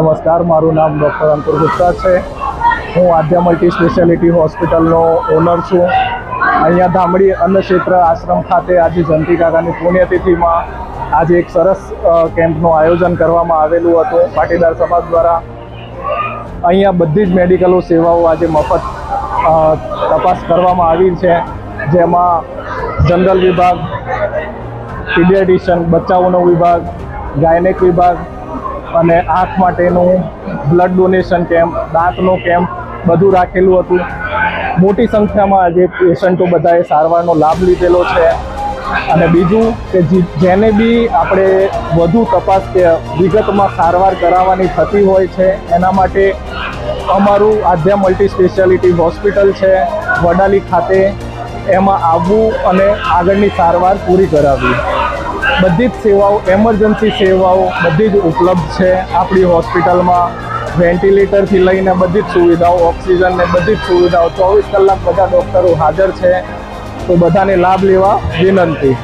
નમસ્કાર, મારું નામ ડૉક્ટર અંકુર ગુપ્તા છે. હું આદ્યા મલ્ટી સ્પેશિયાલિટી હોસ્પિટલનો ઓનર છું. અહીંયા ધામડી અન્ન ક્ષેત્ર આશ્રમ ખાતે આજે જંતી કાકાની પુણ્યતિથિમાં આજે એક સરસ કેમ્પનું આયોજન કરવામાં આવેલું હતું. પાટીદાર સમાજ દ્વારા અહીંયા બધી જ મેડિકલો સેવાઓ આજે મફત તપાસ કરવામાં આવી છે. જેમાં જનરલ વિભાગ પીડિયાટિશિયન બચ્ચાઓનો વિભાગ, ગાયનેક વિભાગ અને આંખ માટેનું બ્લડ ડોનેશન કેમ્પ દાંતનો કેમ્પ બધું રાખેલું હતું. મોટી સંખ્યામાં આજે પેશન્ટો બધાએ સારવારનો લાભ લીધેલો છે. અને બીજું કે જેને બી આપણે વધુ તપાસ કે વિગતમાં સારવાર કરાવવાની થતી હોય છે, એના માટે અમારું આધ્યા મલ્ટી સ્પેશિયાલિટી હોસ્પિટલ છે, વડાલી ખાતે એમાં આવવું અને આગળની સારવાર પૂરી કરાવવી. બધી જ સેવાઓ એમરજન્સી સેવાઓ બધી જ ઉપલબ્ધ છે આપણી હોસ્પિટલમાં. વેન્ટિલેટરથી લઈને બધી જ સુવિધાઓ, ઓક્સિજન ને બધી જ સુવિધાઓ. ચોવીસ કલાક બધા ડૉક્ટરો હાજર છે. તો બધાને લાભ લેવા વિનંતી.